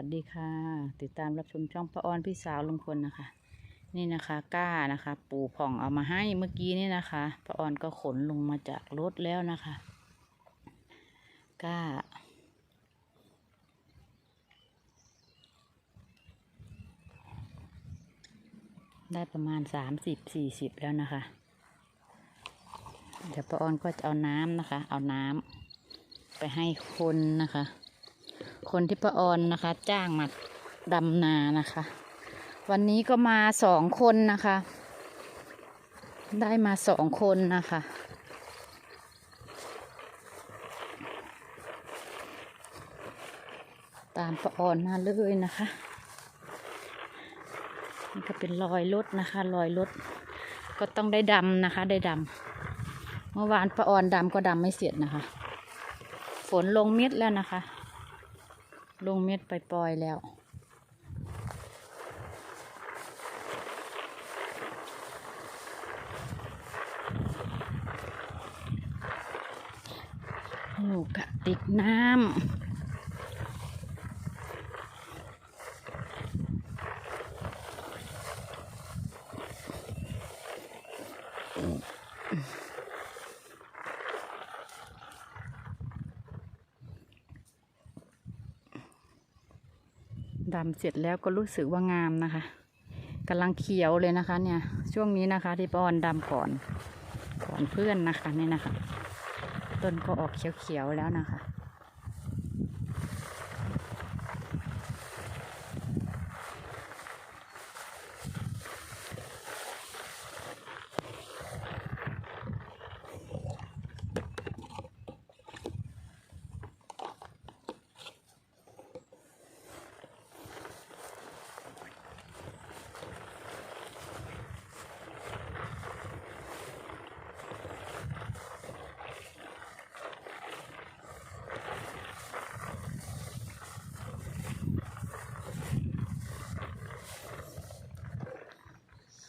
วัสดีค่ะ ติดตามรับชมช่องป้าออนพี่สาวลุงพลนะคะ นี่นะคะก้านะคะ ปู่ผ่องเอามาให้เมื่อกี้นี่นะคะป้าออนก็ขนลงมาจากรถแล้วนะคะก้าได้ประมาณสามสิบสี่สิบแล้วนะคะ เดี๋ยวป้าออนก็จะเอาน้ำนะคะ เอาน้ำไปให้คนนะคะ คนที่ป้าออนนะคะ จ้างมาดำนานะคะ วันนี้ก็มาสองคนนะคะ ได้มาสองคนนะคะ ตามป้าออนมาเลยนะคะนี่ก็เป็นรอยรถนะคะรอยรถก็ต้องได้ดำนะคะ ได้ดำเมื่อวานป้าออนดำก็ดำไม่เสร็จนะคะ ฝนลงเม็ดแล้วนะคะ ลงเม็ดไปปล่อยๆแล้วลูกะติกน้ำ ดำเสร็จแล้วก็รู้สึกว่างามนะคะกำลังเขียวเลยนะคะ เนี่ย ช่วงนี้นะคะ ที่ป้ออนดำก่อนก่อนเพื่อนนะคะนี่นะคะ ต้นก็ออกเขียวๆแล้วนะคะ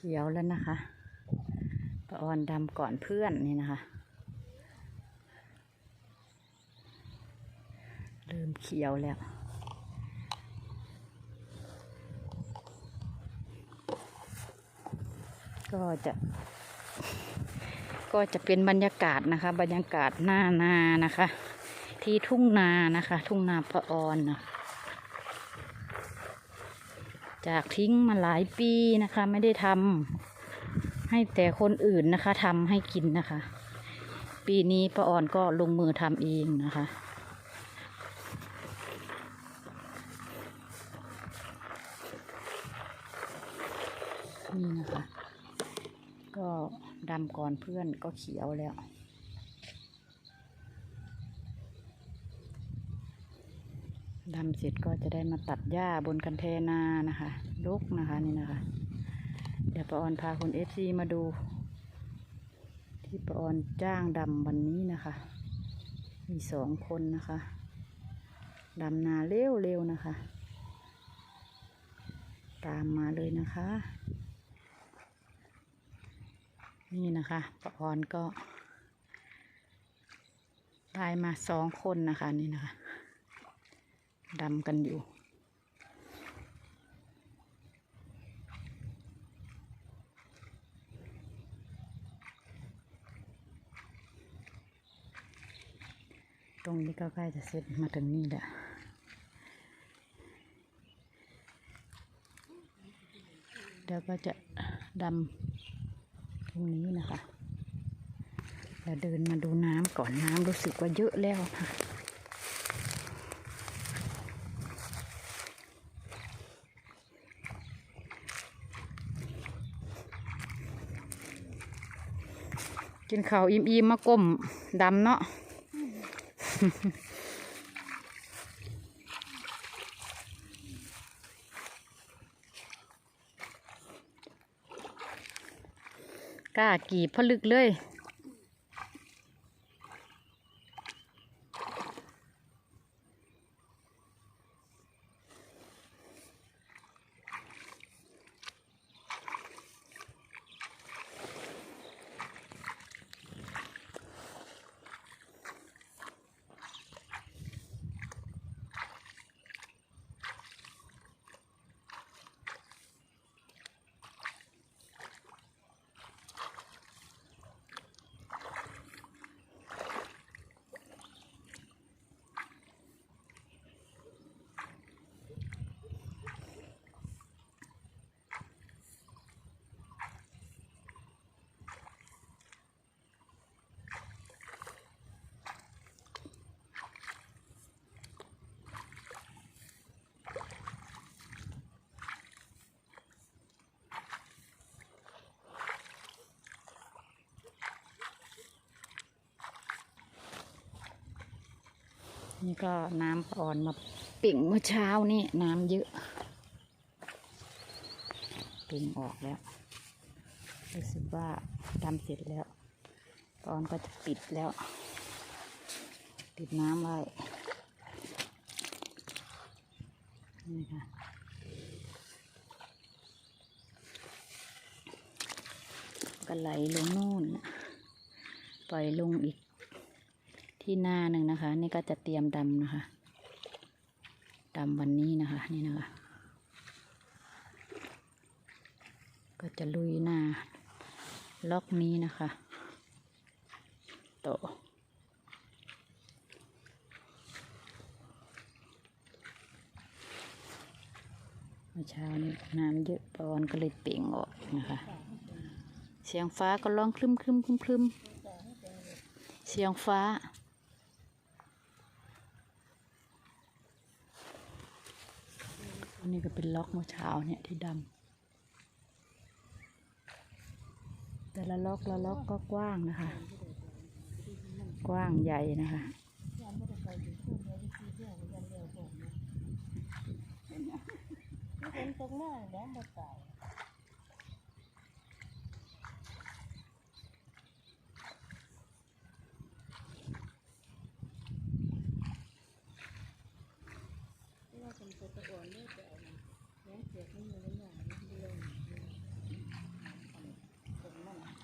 ขียวแล้วนะคะป้าออนดำก่อนเพื่อนนี่นะคะ เริ่มเขียวแล้วก็จะก็จะเป็นบรรยากาศนะคะ บรรยากาศหน้านานะคะ ที่ทุ่งนานะคะ ทุ่งนาป้าออนนะ จากทิ้งมาหลายปีนะคะ ไม่ได้ทำให้แต่คนอื่นนะคะทำให้กินนะคะ ปีนี้ป้าอ่อนก็ลงมือทำเองนะคะนี่นะคะ ก็ดำก่อนเพื่อนก็เขียวแล้ว ดำเสร็จก็จะได้มาตัดหญ้าบนกันเทนานะคะลุกนะคะนี่นะคะ เดี๋ยวปออนพาคุณเอฟซีมาดู ที่ปออนจ้างดำวันนี้นะคะ มีสองคนนะคะดำนาเร็วๆนะคะ ตามมาเลยนะคะ นี่นะคะปออนก็ได้มาสองคนนะคะนี่นะคะ ดำกันอยู่ ตรงนี้ก็ใกล้จะเสร็จมาถึงนี่แหละเดี๋ยวก็จะดำตรงนี้นะคะเดี๋ยวเดินมาดูน้ำก่อนน้ำรู้สึกว่าเยอะแล้วค่ะ กินข้าวอิ่มๆมาก้มดำเนาะกล้ากีบพลึกเลย นี่ก็น้ำอ่อนมาปิ่งเมื่อเช้านี่น้ำเยอะ ปิ่งออกแล้ว รู้สึกว่าดำเสร็จแล้วตอนก็จะปิดแล้ว ปิดน้ำไว้นี่ค่ะก็ไหลลงนู่น ปล่อยลงอีก ที่หน้าหนึ่งนะคะ นี่ก็จะเตรียมดำนะคะดำวันนี้นะคะ นี่นะคะ ก็จะลุยหน้าล็อกนี้นะคะโตะเมื่อเช้านี้น้ำเยอะปอนก็เลยเป่งออกนะคะ เสียงฟ้าก็ร้องคลึมคลึมคลึมคลึมเสียงฟ้า อั นี่ก็เป็นล็อกเมื่อเช้าเนี่ยที่ดำแต่ละล็อกละล็อกก็กว้างนะคะ กว้างใหญ่นะคะเป็นตรงหน้าแล้วมาตาย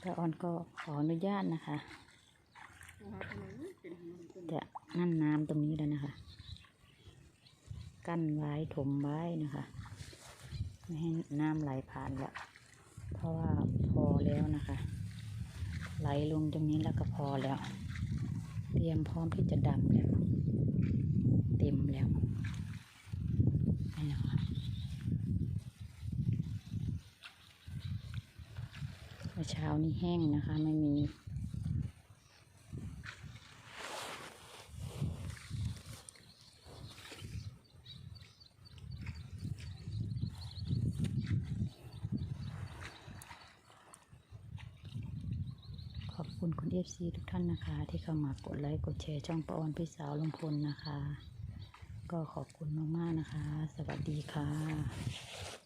ต่ออนก็ขออนุญาตนะคะจะนั่นน้ำตรงนี้แล้วนะคะ กั้นไว้ถมไว้นะคะ ไม่ให้น้ำไหลผ่านละเพราะว่าพอแล้วนะคะ ไหลลงตรงนี้แล้วก็พอแล้ว เตรียมพร้อมที่จะดำแล้ว เต็มแล้วนี่นะคะ เมื่อเช้านี้แห้งนะคะ ไม่มี ขอบคุณคุณเอฟซีทุกท่านนะคะ ที่เข้ามากดไลค์ กดแชร์ช่องปาออนพี่สาวลุงพลนะคะ ก็ขอบคุณมาก ๆ นะคะ สวัสดีค่ะ